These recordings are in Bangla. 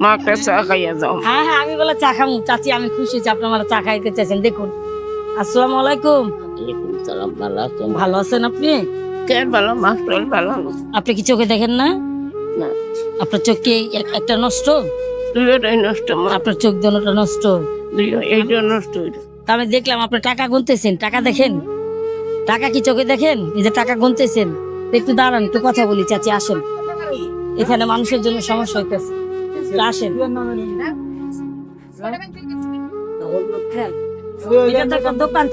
মা চা খাইয়া যাও হ্যাঁ হ্যাঁ আমি বলে চা খামু। চাচি আমি খুশি হয়েছি আপনি আমার চা খাইতে চাইছেন। দেখুন। আসসালামু আলাইকুম। ওয়ালাইকুম সালাম ভালো আছেন? ভালো আছেন আপনি? কেন ভালো মাস্টার ভালো? আপনি কি চোখে দেখেন না? না। আপনার চোখ কি এক- একটা নষ্ট? দুইটাই নষ্ট আপনার চোখ দুটোটা নষ্ট? দুই এইটা নষ্ট আমি দেখলাম আপনি টাকা গুনতেছেন। টাকা দেখেন? টাকা কি চোখে দেখেন? এই যে টাকা গুনতেছেন। একটু দাঁড়ান একটু কথা বলি চাচি আসেন। এখানে মানুষের জন্য সমস্যা হইতেছে। আসেন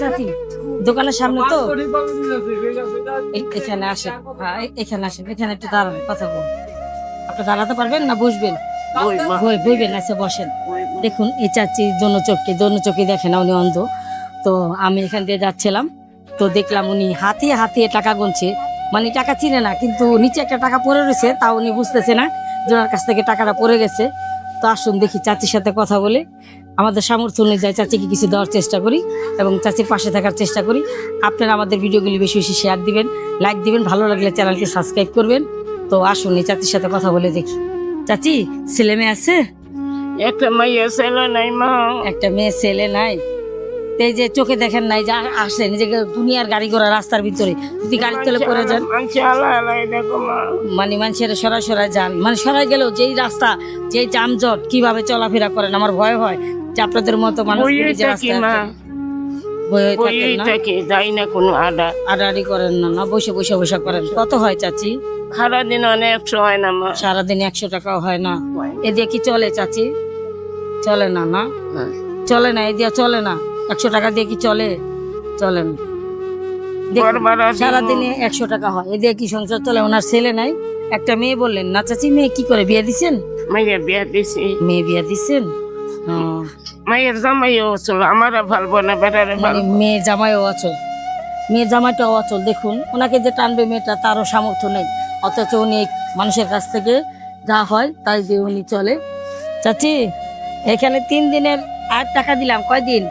চাচি। দোকানের সামনে তো। এখানে আসেন। হ্যাঁ এখানে আসেন। এখানে একটু দাঁড়ান কথা বল আপনি দাঁড়াতে পারবেন না বসবেন? বইবেন এসে বসেন। দেখুন এই চাচি দোনো চোখকে দোনো চোখে দেখেন উনি অন্ধ। তো আমি এখান দিয়ে যাচ্ছিলাম। তো দেখলাম উনি হাতিয়ে হাতিয়ে টাকা গুনছে। মানে টাকা চিনে না কিন্তু নিচে একটা টাকা পড়ে রয়েছে তা উনি বুঝতেছে না। যে ওনার কাছ থেকে টাকাটা পড়ে গেছে। তো আসুন দেখি চাচির সাথে কথা বলে। আমাদের সামর্থ্য অনুযায়ী চাচিকে কিছু দেওয়ার চেষ্টা করি এবং চাচির পাশে থাকার চেষ্টা করি। আপনারা আমাদের ভিডিওগুলি বেশি বেশি শেয়ার দিবেন লাইক দিবেন ভালো লাগলে চ্যানেলকে সাবস্ক্রাইব করবেন। তো আসুন এই চাচির সাথে কথা বলে দেখি। চাচি ছেলে মেয়ে আছে? একটা মাইয়া ছেলে নাই মা। একটা মেয়ে ছেলে নাই? তো এই যে চোখে দেখেন নাই যে আসেন যে দুনিয়ার গাড়ি ঘোড়া রাস্তার ভিতরে। যদি গাড়ি তলে পড়ে যান। মানে মানুষের সরাই সরাই যান। মানে সরাই গেলেও যেই রাস্তা যেই যানজট কীভাবে চলাফেরা করেন আমার ভয় হয় যে আপনাদের মতো মানুষ না? যাই না কোনো আডা করেন না না বসে বসে বসে করেন। কত হয় চাচি? সারাদিন অনেক একশো হয় না সারাদিন একশো টাকাও হয় না। এদিকে কি চলে চাচি? চলে না না? হ্যাঁ। চলে না এদিকে চলে না? একশো টাকা দিয়ে কি চলে? চলেন। সারাদিনে একশো টাকা হয়। এদিকে কি সংসার চলে? ওনার ছেলে নাই। একটা মেয়ে বললেন না চাচি মেয়ে কি করে বিয়ে দিছেন? মাইয়া বিয়া দিছি। মেয়ে বিয়ে দিছেন? মায়ের জামাইও ছিল আমার ভালবো না বেটারে মানে ভালো মেয়ের জামাইও অচল। মেয়ের জামাইটাও অচল। দেখুন ওনাকে যে টানবে মেয়েটা তারও সামর্থ্য নেই। অথচ উনি মানুষের কাছ থেকে যা হয় তাই দিয়ে উনি চলে। চাচি এখানে তিন দিনের আট টাকা দিলাম। কয়দিন?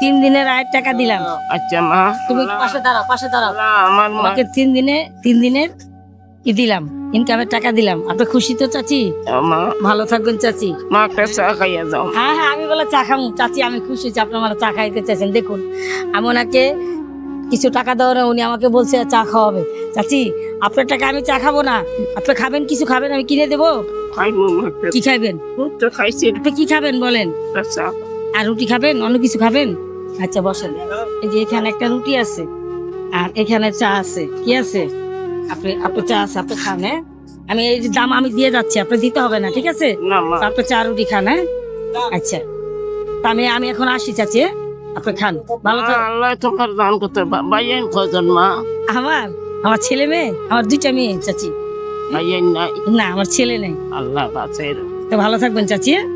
তিন দিনের আয়ের টাকা দিলাম। আচ্ছা মা। তুমি পাশে দাঁড়াও পাশে দাঁড়াও। আমার তিন দিনে তিন দিনের ই দিলাম ইনকামের টাকা দিলাম। আপনি খুশি তো চাচি? মা। ভালো থাকবেন চাচি। মা একটা চা খাইয়া যাও হ্যাঁ হ্যাঁ আমি বলে চা খামু। চাচি আমি খুশি হয়েছি আপনি আমার চা খাইতে চাইছেন। দেখুন আমি ওনাকে কিছু টাকা দেওয়ার উনি আমাকে বলছে চা খাওয়াবে। চাচি আপনার টাকা আমি চা খাব না। আপনি খাবেন কিছু খাবেন আমি কিনে দেবো? কি খাইবেন? আপনি কি খাবেন বলেন? আর রুটি খাবেন? অন্য কিছু খাবেন? আচ্ছা বসেন। এই যে এখানে একটা রুটি আছে আর এখানে চা আছে। কি আছে? আপনি আপনি চা আছে আপনি খান হ্যাঁ? আমি এই যে দাম আমি দিয়ে যাচ্ছি আপনি দিতে হবে না ঠিক আছে? আপনি চা রুটি খান হ্যাঁ? আচ্ছা। তা আমি আমি এখন আসি চাচি হ্যাঁ? আপনি খান। ভালো আল্লাহ তোমার দান করতে বাইয়েন কজন মা? আমার? আমার ছেলে মেয়ে? আমার দুইটা মেয়ে চাচি। বাইয়েন নাই? না আমার ছেলে নেই। আল্লাহ বাঁচাই তো ভালো থাকবেন চাচি হ্যাঁ?